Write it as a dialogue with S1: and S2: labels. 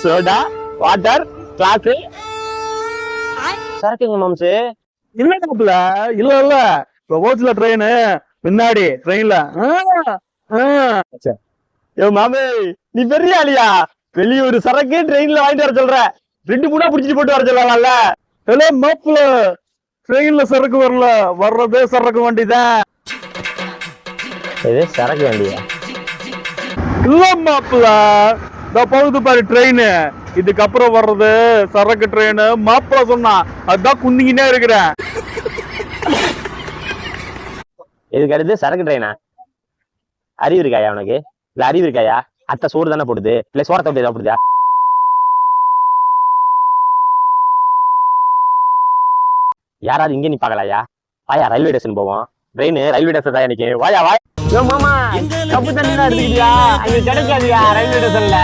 S1: Soda water glass. சரக்குங்க மாம்சு.
S2: இல்ல மாப்பிள இல்ல இல்ல. இப்ப ஓச்சுல ட்ரெயின். பின்னாடி ட்ரெயின்ல.
S1: ஏ மாமே நீ பெரிய ஆளியா? வெளியூர் சரக்கு ட்ரெயின்ல வாங்கிட்டு வர சொல்ற. ரெண்டு மூணா புடிச்சிட்டு போட்டு வர சொல்லலாம்ல
S2: இல்ல மாப்பிள ட்ரெயின்ல சரக்கு வரல. வர்றதே சரக்கு வண்டி தான்
S1: இது சரக்கு வண்டியா?
S2: இல்லை மாப்பிள்ள இந்த போகுது பாரு ட்ரெயின் இதுக்கப்புறம் வர்றது சரக்கு ட்ரெயின் மாப்பிள சொன்னா அதான் குந்திங்கினே இருக்கிறேன்.
S1: இதுக்கு அடுத்து சரக்கு ட்ரெயினா அறிவு இருக்காயா உனக்கு? இல்ல அறிவு இருக்காயா? அத்தை சோறு தானே போடுது? இல்ல சோரத்தை அப்படி சாப்பிடுதா யாராவது இங்க நீ பாக்கலாயா வாயா ரயில்வே ஸ்டேஷன் போவோம். ட்ரெயின் ரயில்வே ஸ்டேஷன் தான் எனக்கு வாயா வாயா. மாமா கப்பு தண்ணி தான் எடுத்துக்கிட்டியா? அங்க கிடைக்காதியா ரயில்வே ஸ்டேஷன்ல